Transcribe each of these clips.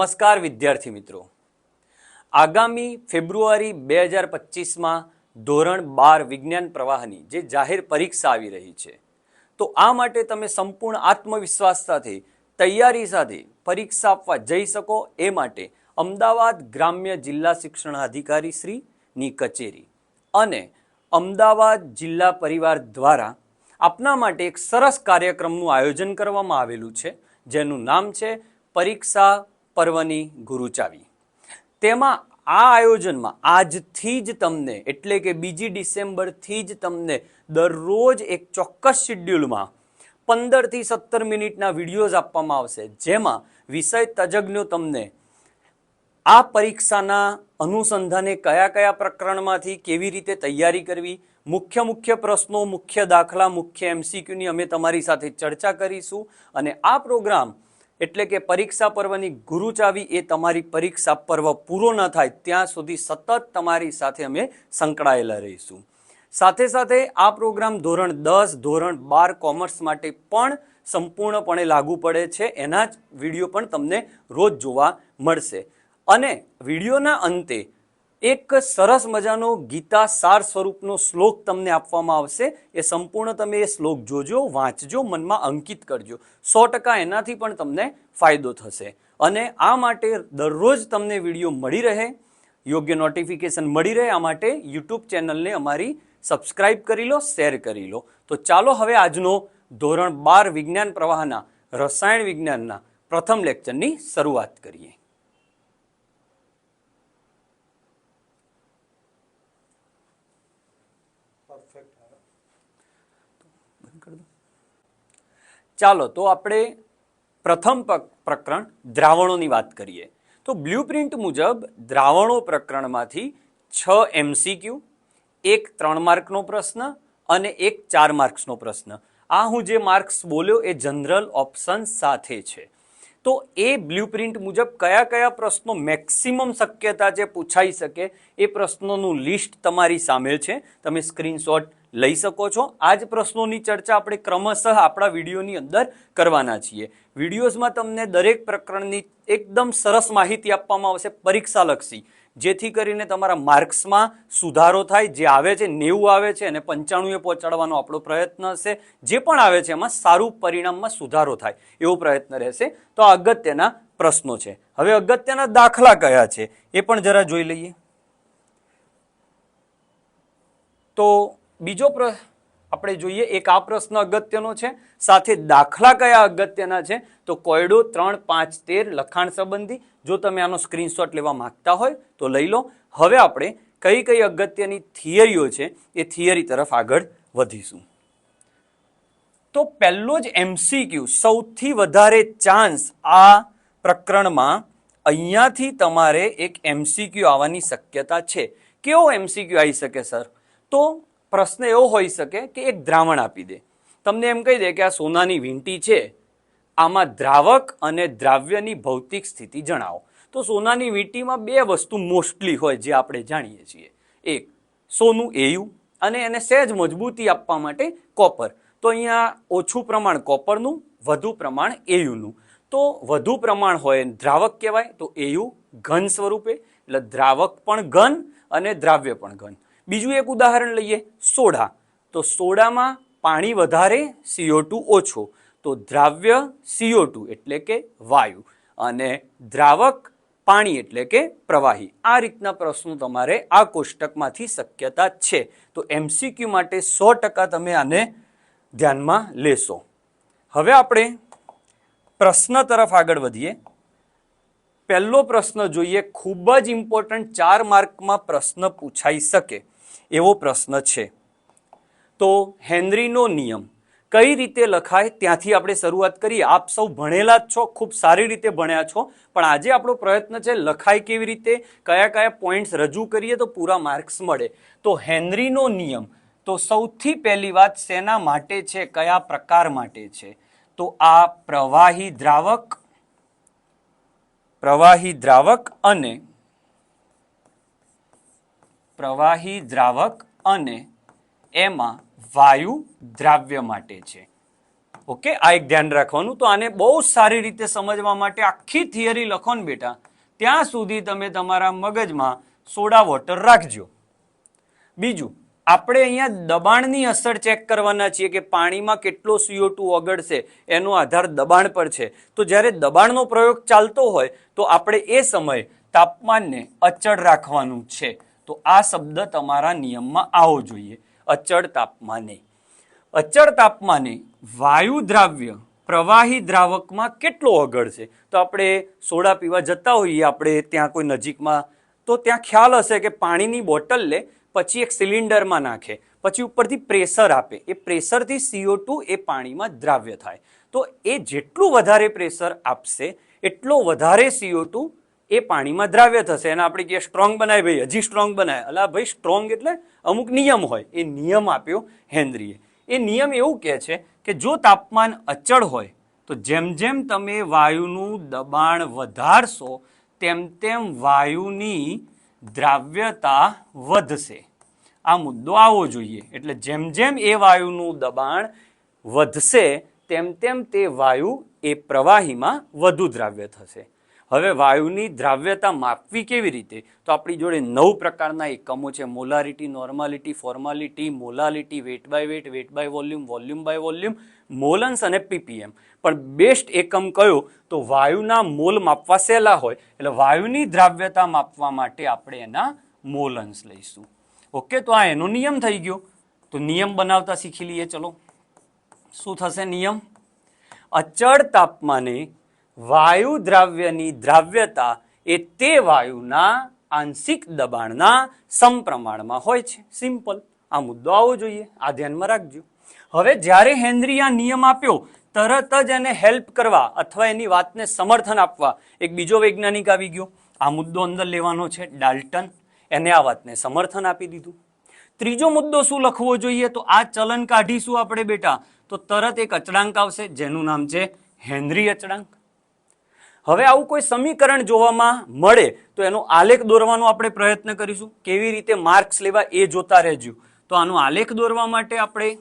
નમસ્કાર વિદ્યાર્થી મિત્રો. આગામી ફેબ્રુઆરી બે હજાર પચીસમાં ધોરણ બાર વિજ્ઞાન પ્રવાહની જે જાહેર પરીક્ષા આવી રહી છે, તો આ માટે તમે સંપૂર્ણ આત્મવિશ્વાસ સાથે, તૈયારી સાથે પરીક્ષા આપવા જઈ શકો એ માટે અમદાવાદ ગ્રામ્ય જિલ્લા શિક્ષણાધિકારી શ્રીની કચેરી અને અમદાવાદ જિલ્લા પરિવાર દ્વારા આપના માટે એક સરસ કાર્યક્રમનું આયોજન કરવામાં આવેલું છે, જેનું નામ છે પરીક્ષા પર્વની ગુરુચાવી તેમાં આ આયોજનમાં આજથી જ તમને, એટલે કે બીજી ડિસેમ્બરથી જ તમને દરરોજ એક ચોક્કસ શિડ્યુલમાં પંદરથી સત્તર મિનિટના વિડીયોઝ આપવામાં આવશે. જેમાં વિષય તજજ્ઞો તમને આ પરીક્ષાના અનુસંધાને કયા કયા પ્રકરણમાંથી કેવી રીતે તૈયારી કરવી, મુખ્ય મુખ્ય પ્રશ્નો, મુખ્ય દાખલા, મુખ્ય એમસીક્યુની અમે તમારી સાથે ચર્ચા કરીશું. અને આ પ્રોગ્રામ એટલે કે પરીક્ષા પર્વની ગુરુચાવી એ તમારી પરીક્ષા પર્વ પૂરો ન થાય, ત્યાં સુધી સતત તમારી સાથે અમે સંકળાયેલા રહીશું. સાથે સાથે આ પ્રોગ્રામ ધોરણ દસ, ધોરણ બાર કોમર્સ માટે પણ સંપૂર્ણપણે લાગુ પડે છે. એના જ વીડિયો પણ તમને રોજ જોવા મળશે. અને વિડીયોના અંતે એક સરસ મજાનો ગીતા સાર સ્વરૂપનો શ્લોક તમને આપવામાં આવશે. એ સંપૂર્ણ તમે એ શ્લોક જોજો, વાંચજો, મનમાં અંકિત કરજો. સો ટકા એનાથી પણ તમને ફાયદો થશે. અને આ માટે દરરોજ તમને વીડિયો મળી રહે, યોગ્ય નોટિફિકેશન મળી રહે, આ માટે યુટ્યુબ ચેનલને અમારી સબસ્ક્રાઇબ કરી લો, શેર કરી લો. તો ચાલો હવે આજનો ધોરણ બાર વિજ્ઞાન પ્રવાહના, રસાયણ વિજ્ઞાનના પ્રથમ લેક્ચરની શરૂઆત કરીએ. ચાલો, તો આપણે પ્રથમ પ્રકરણ દ્રાવણોની વાત કરીએ. તો બ્લ્યુપ્રિન્ટ મુજબ દ્રાવણો પ્રકરણમાંથી છ એમસીક્યુ એક ત્રણ માર્કનો પ્રશ્ન અને એક ચાર માર્ક્સનો પ્રશ્ન. આ હું જે માર્ક્સ બોલ્યો એ જનરલ ઓપ્શન સાથે છે. તો એ બ્લ્યુપ્રિન્ટ મુજબ કયા કયા પ્રશ્નો મેક્સિમમ શક્યતા જે પૂછાઈ શકે એ પ્રશ્નોનું લિસ્ટ તમારી સામે છે. તમે સ્ક્રીનશોટ લઈ શકો છો. આ જ પ્રશ્નોની ચર્ચા આપણે ક્રમશઃ આપણા વિડીયોની અંદર કરવાના છીએ. વિડીયોઝમાં તમને દરેક પ્રકરણની એકદમ સરસ માહિતી આપવામાં આવશે પરીક્ષાલક્ષી. જેથી કરીને તમારા માર્ક્સમાં સુધારો થાય. જે આવે છે, નેવું આવે છે અને પંચાણુંએ પહોંચાડવાનો આપણો પ્રયત્ન હશે. જે પણ આવે છે, એમાં સારું પરિણામમાં સુધારો થાય એવો પ્રયત્ન રહેશે. તો આ અગત્યના પ્રશ્નો છે. હવે અગત્યના દાખલા કયા છે? એ પણ જરા જોઈ લઈએ. તો બીજો આપણે જોઈએ એક આ પ્રશ્ન અગત્યનો છે, સાથે દાખલા કયા અગત્યના છે, તો કોયડો ત્રણ પાંચ તેર લખાણ સંબંધી, જો તમે આનો સ્ક્રીનશોટ લેવા માંગતા હોય, તો લઈ લો. હવે આપણે કઈ કઈ અગત્યની થિયરીઓ છે, એ થિયરી તરફ આગળ વધીશું. તો પહેલો જ એમસીક્યુ સૌથી વધારે ચાન્સ આ પ્રકરણમાં અહીંયાથી તમારે એક એમસીક્યુ આવવાની શક્યતા છે. કેવો એમસીક્યુ આવી શકે, સર? તો પ્રશ્ન એવો હોઈ શકે કે એક દ્રાવણ આપી દે. તમને એમ કહી દે કે આ સોનાની વીંટી છે. આમાં દ્રાવક અને દ્રાવ્યની ભૌતિક સ્થિતિ જણાવો. તો સોનાની વીંટીમાં બે વસ્તુ મોસ્ટલી હોય જે આપણે જાણીએ છીએ. એક, સોનું એયુ અને એને સહેજ મજબૂતી આપવા માટે કોપર. તો અહીંયા ઓછું પ્રમાણ કોપરનું, વધુ પ્રમાણ એયુનું. તો વધુ પ્રમાણ હોય દ્રાવક કહેવાય, તો એયુ ઘન સ્વરૂપે. એટલે દ્રાવક પણ ઘન અને દ્રાવ્ય પણ ઘન. બીજું એક ઉદાહરણ લઈએ, સોડા. તો સોડામાં પાણી વધારે સીઓ ટુ ઓછો. તો દ્રાવ્ય સીઓ ટુ એટલે કે વાયુ. અને દ્રાવક પાણી એટલે કે પ્રવાહી. આ રીતના પ્રશ્નો તમારે આ કોષ્ટકમાંથી શક્યતા છે. તો એમસીક્યુ માટે સો ટકા તમે આને ધ્યાનમાં લેશો. હવે આપણે પ્રશ્ન તરફ આગળ વધીએ. પહેલો પ્રશ્ન જોઈએ, ખૂબ જ ઇમ્પોર્ટન્ટ ચાર માર્કમાં પ્રશ્ન પૂછાઈ શકે. એવો પ્રશ્ન છે. તો હેનરીનો નિયમ કઈ રીતે લખાય? ત્યાંથી આપણે શરૂઆત કરીએ. આપ સૌ ભણેલા જ છો, ખૂબ સારી રીતે ભણ્યા છો, પણ આજે આપણો પ્રયત્ન છે લખાય કેવી રીતે? કયા કયા પોઈન્ટ્સ રજૂ કરીએ તો પૂરા માર્ક્સ મળે. તો હેનરીનો નિયમ તો સૌથી પહેલી વાત શેના માટે છે? કયા પ્રકાર માટે છે? તો આ પ્રવાહી દ્રાવક પ્રવાહી દ્રાવક અને પ્રવાહી દ્રાવક અને એમાં વાયુ દ્રાવ્ય માટે છે. ઓકે, આ એક ધ્યાન રાખવાનું. તો આને બહુ સારી રીતે સમજવા માટે આખી થિયરી લખો ને બેટા. ત્યાં સુધી તમે તમારા મગજમાં સોડા વોટર રાખજો. બીજું, આપણે અહીંયા દબાણની અસર ચેક કરવાના છીએ કે પાણીમાં કેટલો સીઓ ટુ ઓગળશે. એનો આધાર દબાણ પર છે. તો જ્યારે દબાણનો પ્રયોગ ચાલતો હોય, તો આપણે એ સમયે તાપમાનને અચળ રાખવાનું છે. તો આ શબ્દ તમારા નિયમમાં આવવો જોઈએ. અચળ તાપમાને. અચળ તાપમાને વાયુ દ્રાવ્ય પ્રવાહી દ્રાવકમાં કેટલો ઓગળશે તો આપણે સોડા પીવા જતા હોઈએ, આપણે ત્યાં કોઈ નજીકમાં, તો ત્યાં ખ્યાલ હશે કે પાણીની બોટલ લે, પછી એક સિલિન્ડરમાં નાખે, પછી ઉપરથી પ્રેશર આપે. એ પ્રેશરથી સીઓ ટુ એ પાણીમાં દ્રાવ્ય થાય. તો એ જેટલું વધારે પ્રેશર આપશે, એટલો વધારે સીઓ ટુ એ પાણીમાં દ્રાવ્ય થશે એને આપણે કહીએ સ્ટ્રોંગ બનાય ભાઈ, હજી સ્ટ્રોંગ બનાય. અલા ભાઈ સ્ટ્રોંગ એટલે અમુક નિયમ હોય. એ નિયમ આપ્યો હેન્દ્રીએ. એ નિયમ એવું કહે છે કે જો તાપમાન અચળ હોય, તો જેમ જેમ તમે વાયુનું દબાણ વધારશો, તેમ તેમ વાયુની દ્રાવ્યતા વધશે. આ મુદ્દો આવવો જોઈએ. એટલે જેમ જેમ એ વાયુનું દબાણ વધશે, તેમ તેમ તે વાયુ એ પ્રવાહીમાં વધુ દ્રાવ્ય થશે. હવે વાયુની દ્રાવ્યતા માપવી કેવી રીતે? તો આપણી જોડે નવ પ્રકારના એકમો છે. Molarity normality formality molality weight by weight weight by volume volume by volume મોલન્સ અને પીપીએમ પણ બેસ્ટ એકમ કયો? તો વાયુના મોલ માપવા સહેલા હોય. એટલે વાયુની દ્રાવ્યતા માપવા માટે આપણે એના મોલન્સ લઈશું. ઓકે, તો આ એનો નિયમ થઈ ગયો. તો નિયમ બનાવતા શીખી લઈએ, ચલો. શું થશે નિયમ? અચળ તાપમાને વાયુ દ્રાવ્યની દ્રાવ્યતા એ તે વાયુના આંશિક દબાણના સમપ્રમાણમાં હોય છે. સિમ્પલ આ મુદ્દો આવવો જોઈએ. આ ધ્યાનમાં રાખજો. હવે જ્યારે હેનરી આ નિયમ આપ્યો, તરત જ એને હેલ્પ કરવા અથવા એની વાતને સમર્થન આપવા એક બીજો વૈજ્ઞાનિક આવી ગયો. આ મુદ્દો અંદર લેવાનો છે. ડાલ્ટન એને આ વાતને સમર્થન આપી દીધું. ત્રીજો મુદ્દો શું લખવો જોઈએ? તો આ ચલન કાઢીશું આપણે બેટા. તો તરત એક અચળાંક આવશે, જેનું નામ છે હેનરી અચળાંક. હવે આવું કોઈ સમીકરણ જોવામાં મળે તો એનો આલેખ દોરવાનો આપણે પ્રયત્ન કરીશું. કેવી રીતે માર્ક્સ લેવા એ જોતા રહેજો. તો આનો આલેખ દોરવા માટે આપણે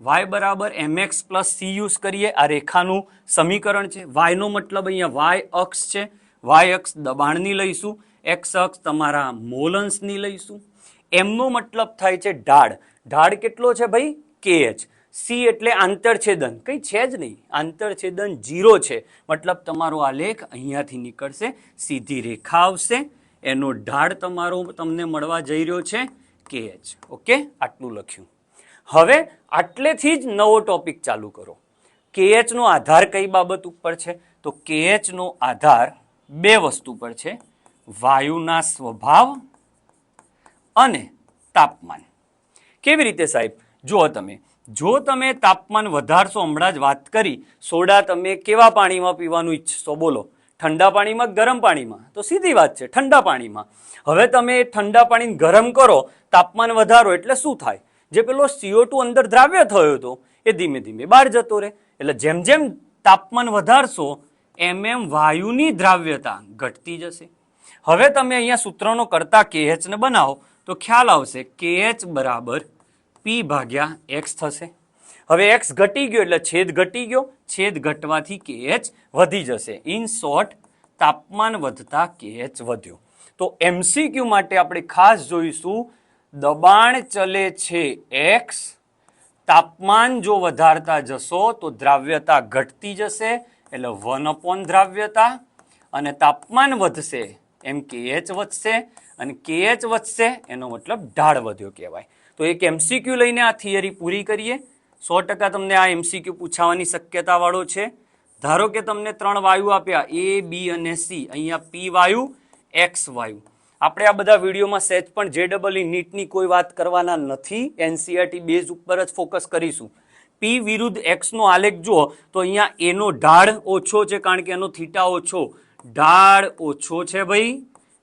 વાય બરાબર એમએક્સ પ્લસ સી યુઝ કરીએ. આ રેખાનું સમીકરણ છે. વાયનો મતલબ અહીંયા વાય અક્ષ છે. વાય અક્ષ દબાણની લઈશું. એક્સ અક્ષ તમારા મોલન્સની લઈશું. એમનો મતલબ થાય છે ઢાળ. ઢાળ કેટલો છે ભાઈ? કેએચ સી એટલે આંતરછેદન. કંઈ છે જ નહીં. આંતરછેદન જીરો છે. મતલબ તમારો આ લેખ અહીંયાથી નીકળશે, સીધી રેખા આવશે. એનો ઢાળ તમારો તમને મળવા જઈ રહ્યો છે, કે એચ. ઓકે? આટલું લખ્યું. હવે આટલેથી જ નવો ટોપિક ચાલુ કરો. કે એચનો આધાર કઈ બાબત ઉપર છે? તો કે એચનો આધાર બે વસ્તુ પર છે. વાયુના સ્વભાવ અને તાપમાન. કેવી રીતે સાહેબ? જુઓ તમે. જો તમે તાપમાન વધારશો, હમણાં જ વાત કરી, સોડા તમે કેવા પાણીમાં પીવાનું ઈચ્છશો બોલો? ઠંડા પાણીમાં ગરમ પાણીમાં? તો સીધી વાત છે, ઠંડા પાણીમાં. હવે તમે ઠંડા પાણીને ગરમ કરો, તાપમાન વધારો એટલે શું થાય? જે પેલો સીઓ ટુ અંદર દ્રાવ્ય થયો હતો, એ ધીમે ધીમે બહાર જતો રહે. એટલે જેમ જેમ તાપમાન વધારશો, એમ એમ વાયુની દ્રાવ્યતા ઘટતી જશે. હવે તમે અહીંયા સૂત્રનો કરતા કેએચને બનાવો, તો ખ્યાલ આવશે કેએચ બરાબર પી ભાગ્યા એક્સ થશે. હવે એક્સ ઘટી ગયો એટલે છેદ ઘટી ગયો. છેદ ઘટવાથી કેએચ વધી જશે. ઇન શોર્ટ તાપમાન વધતા કેએચ વધ્યો. તો એમસીક્યુ માટે આપણે ખાસ જોઈશું. દબાણ ચલે છે એક્સ તાપમાન જો વધારતા જશો તો દ્રાવ્યતા ઘટતી જશે. એટલે વન અપોન દ્રાવ્યતા. અને તાપમાન વધશે એમ કેએચ વધશે. અને કેએચ વધશે એનો મતલબ ઢાળ વધ્યો કહેવાય. તો એક એમસીક્યુ લઈને આ થિયરી પૂરી કરીએ. સો ટકા તમને આ એમસીક્યુ પૂછાવાની શક્યતાવાળો છે. ધારો કે તમને ત્રણ વાયુ આપ્યા એ બી અને સી અહીંયા પી વાયુ એક્સ વાયુ. આપણે આ બધા વિડીયોમાં સેજ પણ જે ડબલ નીટની કોઈ વાત કરવાના નથી. એનસીઆરટી બેઝ ઉપર જ ફોકસ કરીશું. પી વિરુદ્ધ એક્સનો આલેખ જુઓ, તો અહીંયા એનો ઢાળ ઓછો છે કારણ કે એનો થીટા ઓછો. ઢાળ ઓછો છે ભાઈ.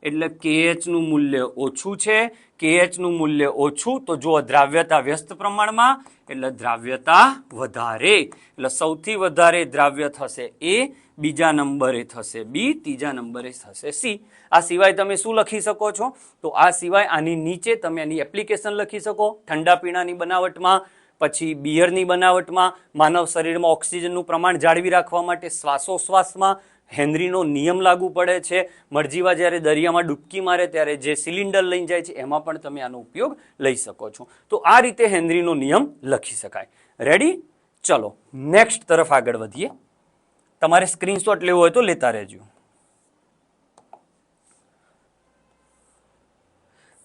એટલે કેએચનું મૂલ્ય ઓછું છે. KH નું મૂલ્ય ઓછું, તો જો દ્રાવ્યતા વ્યસ્ત પ્રમાણમાં, એટલે દ્રાવ્યતા વધારે. એટલે સૌથી વધારે દ્રાવ્ય થશે એ, બીજા નંબરે થશે બી, ત્રીજા નંબરે થશે સી. આ સિવાય તમે શું લખી શકો છો? તો આ સિવાય આની નીચે તમે આની એપ્લિકેશન લખી શકો. ઠંડા પીણાની બનાવટમાં, પછી બિયરની બનાવટમાં, માનવ શરીરમાં ઓક્સિજનનું પ્રમાણ જાળવી રાખવા માટે શ્વાસોશ્વાસમાં હેનરીનો નિયમ લાગુ પડે છે. મરજીવા જ્યારે દરિયામાં ડૂબકી મારે ત્યારે જે સિલિન્ડર લઈને જાય છે, એમાં પણ તમે આનો ઉપયોગ લઈ શકો છો. તો આ રીતે હેનરીનો નિયમ લખી શકાય. રેડી ચલો નેક્સ્ટ તરફ આગળ વધીએ. તમારે સ્ક્રીનશોટ લેવો હોય તો લેતા રહેજો.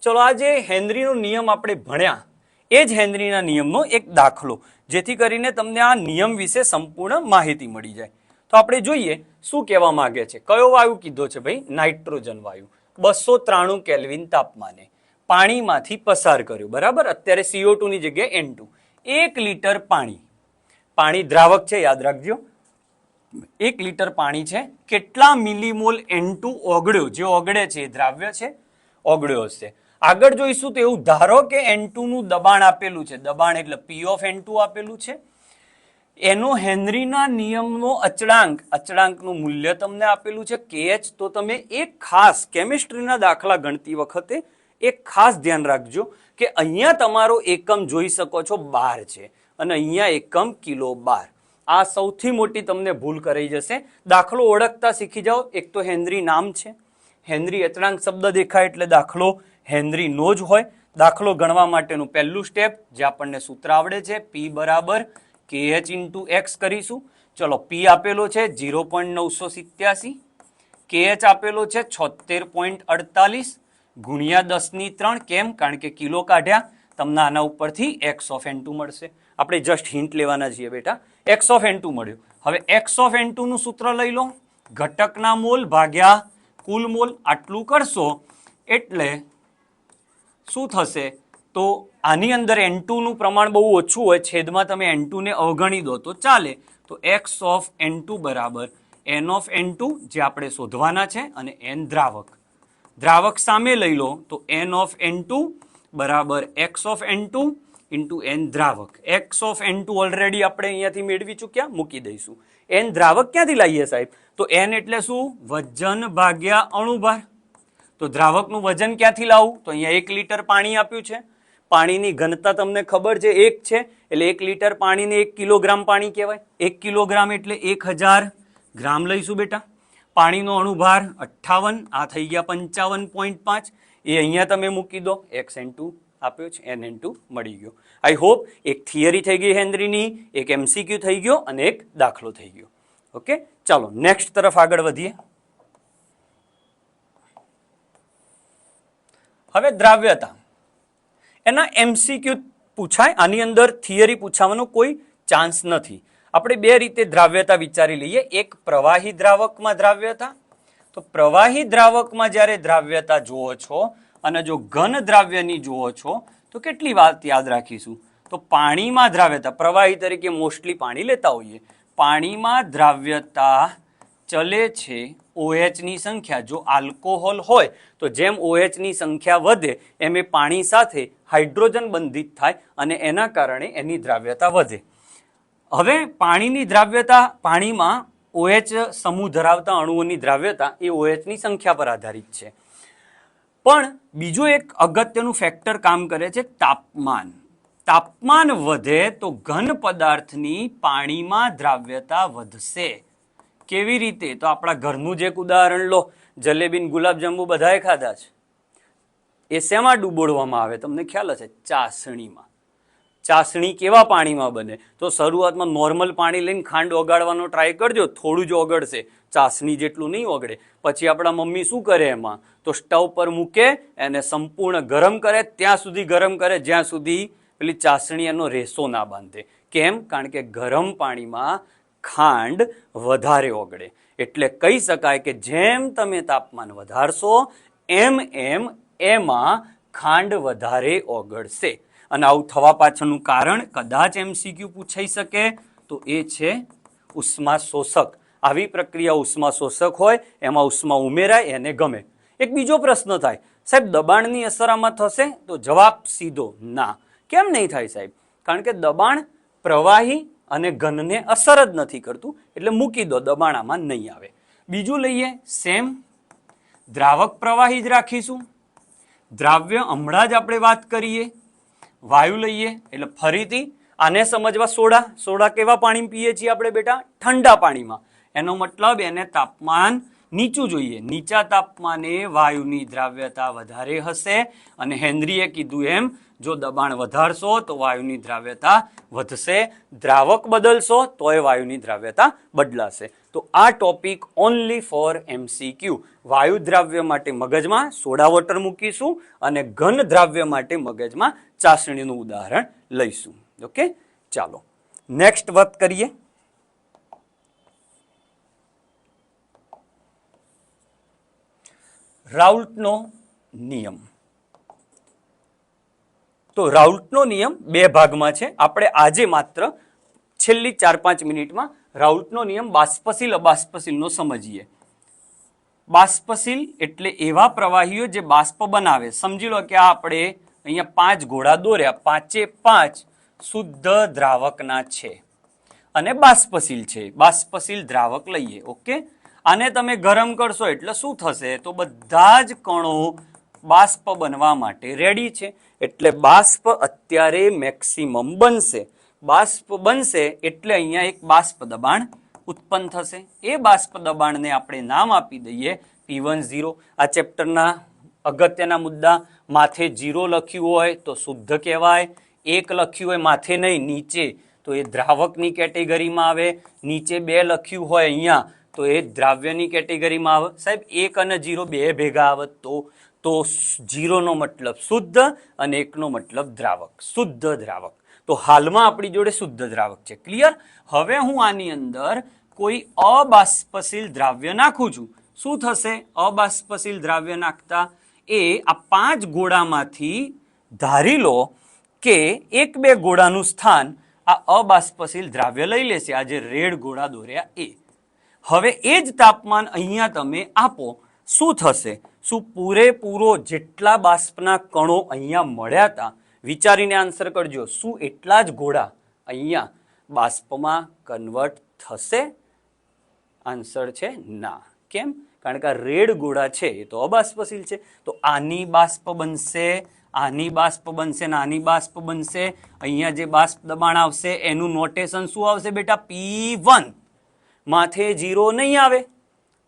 ચલો, આ જે હેનરીનો નિયમ આપણે ભણ્યા, એ જ હેનરીના નિયમનો એક દાખલો, જેથી કરીને તમને આ નિયમ વિશે સંપૂર્ણ માહિતી મળી જાય. તો આપણે જોઈએ શું કહેવા માંગે છે? કયો વાયુ કીધો છે ભાઈ? નાઇટ્રોજન વાયુ. બસો ત્રાણું કેલ્વિન તાપમાને પાણીમાંથી પસાર કર્યું. બરાબર? અત્યારે સીઓ ની જગ્યાએ એન ટુ એક લીટર પાણી. પાણી દ્રાવક છે, યાદ રાખજો. એક લીટર પાણી છે. કેટલા મિલીમોલ એન ટુ ઓગળ્યો? જે ઓગળે છે, એ દ્રાવ્ય છે, ઓગળ્યો હશે. આગળ જોઈશું તો એવું ધારો કે એનનું દબાણ આપેલું છે. દબાણ એટલે પી ઓફ એન આપેલું છે. એનો હેનરીના નિયમનો અચળાંક, અચળાંકનું મૂલ્ય તમને આપેલું છે કેએચ તો તમે એક ખાસ કેમિસ્ટ્રીના દાખલા ગણતી વખતે એક ખાસ ધ્યાન રાખજો કે અહીંયા તમારો એકમ જોઈ શકો છો બાર છે અને અહીંયા એકમ કિલો બાર. આ સૌથી મોટી તમને ભૂલ કરાઈ જશે. દાખલો ઓળખતા શીખી જાઓ. એક તો હેનરી નામ છે. હેનરી અચળાંક શબ્દ દેખાય એટલે દાખલો હેનરી નો જ હોય. દાખલો ગણવા માટેનું પહેલું સ્ટેપ, જે આપણને સૂત્ર આવડે છે, પી બરાબર કે એચ ઇન્ટુ એક્સ કરીશું. ચલો પી આપેલો છે ઝીરો પોઈન્ટ નવસો સિત્યાસી કે એચ આપેલો છે છોતેર પોઈન્ટ અડતાલીસ, ગુણ્યા દસની ત્રણ કેમ? કારણ કે કિલો કાઢ્યા, તમને આના ઉપરથી એક્સ ઓફ એન મળશે. આપણે જસ્ટ હિન્ટ લેવાના છીએ બેટા. એક્સ ઓફ એન મળ્યું. હવે એક્સ ઓફ એન સૂત્ર લઈ લો. ઘટકના મોલ ભાગ્યા કુલ મોલ આટલું કરશો, એટલે શું થશે? તો આની અંદર એનનું પ્રમાણ બહુ ઓછું હોય, છેદમાં તમે એન ને અવગણી દો તો ચાલે. તો એક્સ ઓફ એન બરાબર એન ઓફ એન જે આપણે શોધવાના છે અને એન દ્રાવક. દ્રાવક સામે લઈ લો તો એન ઓફ એન બરાબર X of N two into N દ્રાવક. X of N two already આપણે અહીંયાથી મેળવી ચૂક્યા, મૂકી દઈશું. એન દ્રાવક ક્યાંથી લાવીએ સાહેબ? તો એન એટલે શું? વજન ભાગ્યા અણુભાર. તો દ્રાવકનું વજન ક્યાંથી લાવવું તો અહીંયા એક લીટર પાણી આપ્યું છે. પાણીની ઘનતા તમને ખબર છે એક છે, એટલે એક લીટર પાણીને એક કિલોગ્રામ પાણી કહેવાય. એક કિલોગ્રામ એટલે એક હજાર ગ્રામ લઈશું બેટા. પાણીનો અણુભાર અઠ્ઠાવન, આ થઈ ગયા પંચાવન પોઈન્ટ પાંચ. એ અહીંયા તમે મૂકી દો. એક્સ એન ટુ આપ્યો છે, એન એન ટુ મળી ગયો. આઈ હોપ એક થિયરી થઈ ગઈ હેન્દ્રીની એક એમસીક્યુ થઈ ગયો અને એક દાખલો થઈ ગયો. ઓકે? ચાલો, નેક્સ્ટ તરફ આગળ વધીએ. હવે દ્રાવ્યતા. એના એમસીક્યુ પૂછાય, આની અંદર થિયરી પૂછાવાનો કોઈ ચાન્સ નથી. આપણે બે રીતે દ્રાવ્યતા વિચારી લઈએ. એક પ્રવાહી દ્રાવકમાં દ્રાવ્યતા. તો પ્રવાહી દ્રાવકમાં જ્યારે દ્રાવ્યતા જુઓ છો અને જો ઘન દ્રાવ્યની જુઓ છો, તો કેટલી વાત યાદ રાખીશું. તો પાણીમાં દ્રાવ્યતા, પ્રવાહી તરીકે મોસ્ટલી પાણી લેતા હોઈએ. પાણીમાં દ્રાવ્યતા ચલે છે ઓએચની સંખ્યા. જો આલ્કોહોલ હોય, તો જેમ ઓએચની સંખ્યા વધે, એમ એ પાણી સાથે હાઇડ્રોજન બંધિત થાય અને એના કારણે એની દ્રાવ્યતા વધે. હવે પાણીની દ્રાવ્યતા, પાણીમાં ઓએચ સમૂહ ધરાવતા અણુઓની દ્રાવ્યતા એ ઓએચની સંખ્યા પર આધારિત છે. પણ બીજું એક અગત્યનું ફેક્ટર કામ કરે છે તાપમાન. તાપમાન વધે તો ઘન પદાર્થની પાણીમાં દ્રાવ્યતા વધશે. કેવી રીતે? તો આપણા ઘરનું જ એક ઉદાહરણ લો. જલેબીન ગુલાબજાંબુ બધાએ ખાધા છે. એ શેમાં ડૂબોડવામાં આવે? તમને ખ્યાલ હશે, ચાસણીમાં. ચાસણી કેવા પાણીમાં બને? તો શરૂઆતમાં નોર્મલ પાણી લઈને ખાંડ ઓગાળવાનો ટ્રાય કરજો, થોડું જ ઓગળશે. ચાસણી જેટલું નહીં ઓગળે. પછી આપણા મમ્મી શું કરે એમાં? તો સ્ટવ પર મૂકે એને સંપૂર્ણ ગરમ કરે, ત્યાં સુધી ગરમ કરે, જ્યાં સુધી પેલી ચાસણી એનો રેસો ના બાંધે. કેમ? કારણ કે ગરમ પાણીમાં ખાંડ વધારે ઓગળે. એટલે કહી શકાય કે જેમ તમે તાપમાન વધારશો, એમ એમ એમાં ખાંડ વધારે ઓગળશે. અને આવું થવા પાછળનું કારણ કદાચ એમસીક્યુ પૂછાઈ શકે તો એ છે ઉષ્મા શોષક. આવી પ્રક્રિયા ઉષ્મા શોષક હોય, એમાં ઉષ્મા ઉમેરાય, એને ગમે. એક બીજો પ્રશ્ન થાય, સાહેબ, દબાણની અસર આમાં થશે? તો જવાબ સીધો, ના. કેમ નહીં થાય, સાહેબ? કારણ કે દબાણ પ્રવાહી અને ઘનને અસર જ નથી કરતું, એટલે મૂકી દો દબાણામાં નહીં આવે. બીજું લઈએ, સેમ દ્રાવક પ્રવાહી જ રાખીશું. દ્રાવ્ય હમણાં જ આપણે વાત કરીએ, વાયુ લઈએ, એટલે ફરીથી આને સમજવા સોડા સોડા કેવા પાણી પીએ છીએ આપણે બેટા? ઠંડા પાણીમાં. એનો મતલબ એને તાપમાન નીચું જોઈએ. નીચા તાપમાને વાયુની દ્રાવ્યતા વધારે હશે. અને હેનરીએ કીધું એમ, જો દબાણ વધારશો તો વાયુની દ્રાવ્યતા વધશે. દ્રાવક બદલશો તો એ વાયુની દ્રાવ્યતા બદલાશે. તો આ ટોપિક ઓનલી ફોર એમસીક્યુ વાયુ દ્રાવ્ય માટે મગજમાં સોડા વોટર મૂકીશું અને ઘન દ્રાવ્ય માટે મગજમાં ચાસણીનું ઉદાહરણ લઈશું. ઓકે ચાલો. નેક્સ્ટ વાત કરીએ. રાઉલ્ટનો નિયમ. તો રાઉલ્ટનો નિયમ બે ભાગમાં છે. આપણે આજે માત્ર છેલ્લી ચાર પાંચ મિનિટમાં રાઉલ્ટનો નિયમ બાષ્પશીલ, અબાષ્પશીલનો સમજીએ. બાષ્પશીલ એટલે એવા પ્રવાહીઓ જે બાષ્પ બનાવે. સમજી લો કે આ આપણે અહીંયા પાંચ ઘોડા દોર્યા. પાંચે પાંચ શુદ્ધ દ્રાવકના છે. અને બાષ્પશીલ છે. બાષ્પશીલ દ્રાવક લઈએ, ઓકે? આને તમે ગરમ કરશો એટલે શું થશે? તો બધા જ કણો બાષ્પ બનવા માટે રેડી છે. એટલે બાષ્પ અત્યારે મેક્સિમમ બનશે. બાષ્પ બનશે એટલે અહીંયા એક બાષ્પ દબાણ ઉત્પન્ન થશે. એ બાષ્પ દબાણને આપણે નામ આપી દઈએ પી વન ઝીરો આ ચેપ્ટરના અગત્યના મુદ્દા, માથે જીરો લખ્યું હોય તો શુદ્ધ કહેવાય, એક લખ્યું હોય માથે નહીં, નીચે. તો એ દ્રાવકની કેટેગરીમાં આવે, નીચે બે લખ્યું હોય અહીંયા, તો એ દ્રાવ્યની કેટેગરીમાં આવે. સાહેબ, એક અને જીરો બે ભેગા આવે તો તો જીરોનો મતલબ શુદ્ધ અને એકનો મતલબ દ્રાવક. શુદ્ધ દ્રાવક. તો હાલમાં આપણી જોડે શુદ્ધ દ્રાવક છે. ક્લિયર હવે હું આની અંદર કોઈ અબાષ્પશીલ દ્રાવ્ય નાખું છું. શું થશે? અબાષ્પશીલ દ્રાવ્ય નાખતા એ આ પાંચ ગોળામાંથી ધારી લો કે એક બે ગોળાનું સ્થાન આ અબાષ્પશીલ દ્રાવ્ય લઈ લેશે. આ જે રેડ ગોળા દોર્યા એ. હવે એ જ તાપમાન અહીંયા તમે આપો. શું થશે? શું પૂરેપૂરો જેટલા બાષ્પના કણો અહીંયા મળ્યા હતા વિચારીને આન્સર કરજો. શું એટલા જ ઘોડા અહીંયા બાષ્પમાં કન્વર્ટ થશે? આન્સર છે ના. કેમ? કારણ કે રેડ ગોળા છે, એ તો અબાષ્પશીલ છે. તો આની બાષ્પ બનશે, આની બાષ્પ બનશે ને આની બાષ્પ બનશે. અહીંયા જે બાષ્પ દબાણ આવશે, એનું નોટેશન શું આવશે બેટા? પી વન માથે જીરો નહીં આવે.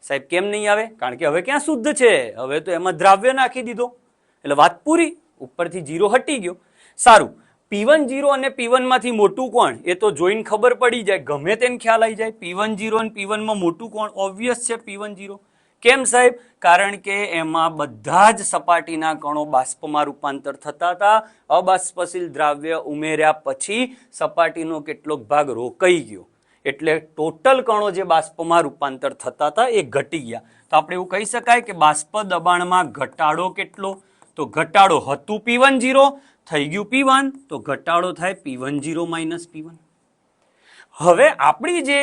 સાહેબ, કેમ નહીં આવે? કારણ કે હવે ક્યાં શુદ્ધ છે? હવે તો એમાં દ્રાવ્ય નાખી દીધો. એટલે વાત પૂરી. ઉપરથી જીરો હટી ગયો. સારું પીવન જીરો અને પીવનમાંથી મોટું કોણ? એ તો જોઈને ખબર પડી જાય, ગમે તેને ખ્યાલ આવી જાય. પીવન જીરો અને પીવનમાં મોટું કોણ? ઓબ્વિયસ છે પીવન જીરો કેમ સાહેબ? કારણ કે એમાં બધા જ સપાટીના કણો બાષ્પમાં રૂપાંતર થતા હતા. અબાષ્પશીલ દ્રાવ્ય ઉમેર્યા પછી સપાટીનો કેટલોક ભાગ રોકાઈ ગયો. એટલે ટોટલ કણો જે બાષ્પમાં રૂપાંતર થતા હતા એ ઘટી ગયા. તો આપણે એવું કહી શકાય કે બાષ્પ દબાણમાં ઘટાડો કેટલો? તો ઘટાડો હતું પી વન જીરો થઈ ગયું પી વન, તો ઘટાડો થાય P one zero minus P one. હવે આપણી જે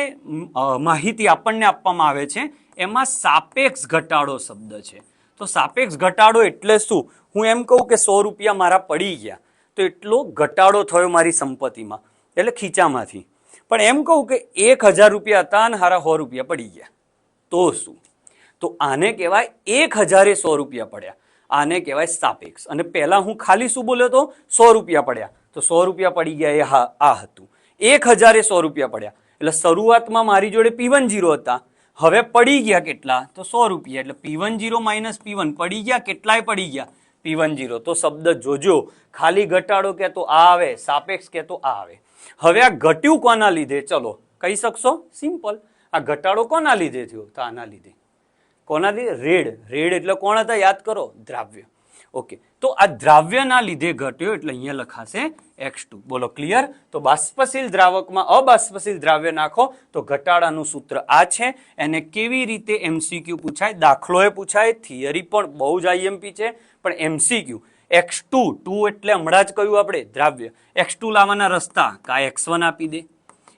માહિતી આપણને આપવામાં આવે છે, એમાં સાપેક્ષ ઘટાડો શબ્દ છે. તો સાપેક્ષ ઘટાડો એટલે શું? હું એમ કહું કે સો રૂપિયા મારા પડી ગયા, તો એટલો ઘટાડો થયો મારી સંપત્તિમાં, એટલે ખીચામાંથી. પણ એમ કહું કે એક હજાર રૂપિયા હતા અને હારા સો રૂપિયા પડી ગયા. તો શું? તો આને કહેવાય એક હજારે સો રૂપિયા પડ્યા. આને કહેવાય સાપેક્ષ. અને પહેલાં હું ખાલી શું બોલ્યો તો? સો રૂપિયા પડ્યા. તો સો રૂપિયા પડી ગયા એ હા, આ હતું. એક હજારે સો રૂપિયા પડ્યા. એટલે શરૂઆતમાં મારી જોડે પીવન જીરો હતા. હવે પડી ગયા કેટલા? તો સો રૂપિયા. એટલે પીવન જીરો માઇનસ પીવન પડી ગયા, કેટલાય પડી ગયા? પીવન જીરો તો શબ્દ જોજો. ખાલી ઘટાડો કે તો આ આવે, સાપેક્ષ કે તો આ આવે. હવે આ ઘટ્યું કોના લીધે? ચલો, કહી શકશો? સિમ્પલ આ ઘટાડો કોના લીધે થયો? તો આના લીધે. કોના લીધે રેડ. રેડ એટલે કોણ હતા? યાદ કરો, દ્રાવ્ય. ઓકે. તો આ દ્રાવ્યના લીધે ઘટ્યો એટલે અહીંયા લખાશે એક્સ ટુ. બોલો, ક્લિયર? તો બાષ્પશીલ દ્રાવકમાં અબાષ્પશીલ દ્રાવ્ય નાખો. તો ઘટાડાનું સૂત્ર આ છે. એને કેવી રીતે એમસીક્યુ પૂછાય? દાખલોએ પૂછાય. થિયરી પણ બહુ જ આઈએમપી છે. પણ એમસીક્યુ. X two. ટુ એટલે હમણાં જ કહ્યું આપણે, દ્રાવ્ય. એક્સ ટુ લાવવાના રસ્તા કા એક્સ વન આપી દે.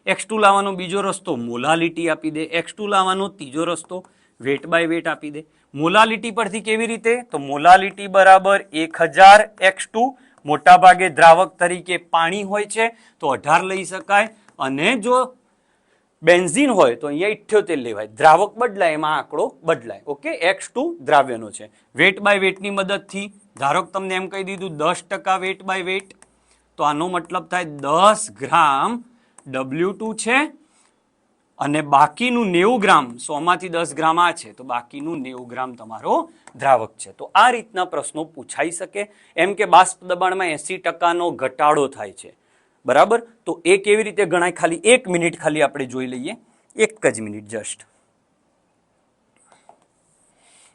એક્સ ટુ લાવવાનો બીજો રસ્તો મોલાલિટી આપી દે. એક્સ ટુ લાવવાનો ત્રીજો રસ્તો. વેટ બાય વેટ આપી દે. મોલાલિટી પરથી કેવી રીતે? તો મોલાલિટી બરાબર એક હજાર એક્સ ટુ મોટાભાગે દ્રાવક તરીકે પાણી હોય છે, તો અઢાર લઈ શકાય. અને જો બેન્ઝીન હોય, તો અહીંયા ઇઠ્યોતેર લેવાય. દ્રાવક બદલાય, એમાં આંકડો બદલાય. ઓકે? એક્સ ટુ દ્રાવ્યનો છે. વેટ બાય વેટની મદદથી, ધારો કે તમને એમ કહી દીધું, દસ ટકા વેટ બાય વેટ, તો આનો મતલબ થાય દસ ગ્રામ ડબલ્યુ છે. અને બાકીનું નેવું ગ્રામ, સોમાંથી દસ ગ્રામ આ છે, તો બાકીનું નેવું ગ્રામ તમારો દ્રાવક છે. તો આ રીતના પ્રશ્નો પૂછાઈ શકે. એમ કે બાષ્પ દબાણમાં એસી ટકાનો ઘટાડો થાય છે. બરાબર? તો એ કેવી રીતે ગણાય? ખાલી એક મિનિટ ખાલી આપણે જોઈ લઈએ. એક જ મિનિટ જસ્ટ.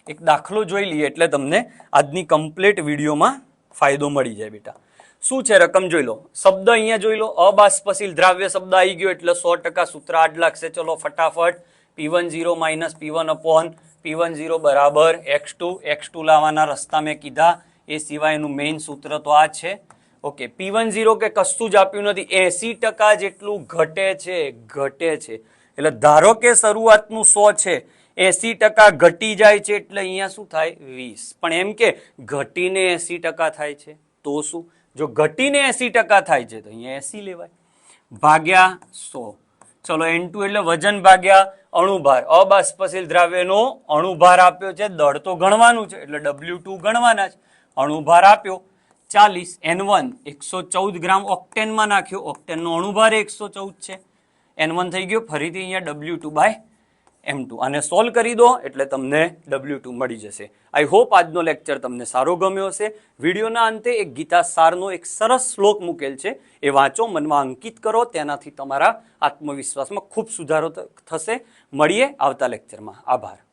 એક દાખલો જોઈ લઈએ એટલે તમને આજની કમ્પ્લીટ વિડીયોમાં ફાયદો મળી જાય બેટા. શું છે રકમ જોઈ લો? શબ્દ અહીંયા જોઈ લો, અબાષ્પશીલ દ્રાવ્ય શબ્દ આવી ગયો એટલે સો ટકા સૂત્ર આઠ લાગશે. ચલો ફટાફટ P one zero minus P one upon P one zero બરાબર એક્સ ટુ એક્સ ટુ લાવવાના રસ્તા મેં કીધા. એ સિવાયનું મેઇન સૂત્ર તો આ છે. ઓકે પી વન ઝીરો કે કશું જ આપ્યું નથી. એસી ટકા જેટલું ઘટે છે ઘટે છે. એટલે ધારો કે શરૂઆતનું સો છે, એસી ટકા ઘટી જાય છે એટલે અહીંયા શું થાય? વીસ. પણ એમ કે ઘટીને એસી ટકા થાય છે, તો શું? જો ઘટીને એસી ટકા થાય છે, તો અહીંયા એસી લેવાય. ભાગ્યા સો. ચલો એન ટુ એટલે વજન ભાગ્યા અણુભાર. અબાષ્પશીલ દ્રાવ્યનો અણુભાર આપ્યો છે, દળ તો ગણવાનું છે, એટલે ડબલ્યુ ટુ ગણવાના છે. અણુભાર આપ્યો. ચાલીસ. એન વન એકસો ચૌદ ગ્રામ ઓક્ટેનમાં નાખ્યો. ઓક્ટેનનો અણુભાર એકસો ચૌદ છે. એન વન થઈ ગયો, ફરીથી અહીંયા W two by M two આને સોલ્વ કરી દો, એટલે તમને ડબલ્યુ ટુ મળી જશે. આઈ હોપ આજનો લેક્ચર તમને સારો ગમ્યો હશે. વિડીયોના અંતે એક ગીતા સારનો એક સરસ શ્લોક મૂકેલ છે. એ વાંચો, મનમાં અંકિત કરો, તેનાથી તમારા આત્મવિશ્વાસમાં ખૂબ સુધારો થશે. મળીએ આવતા લેક્ચરમાં આભાર.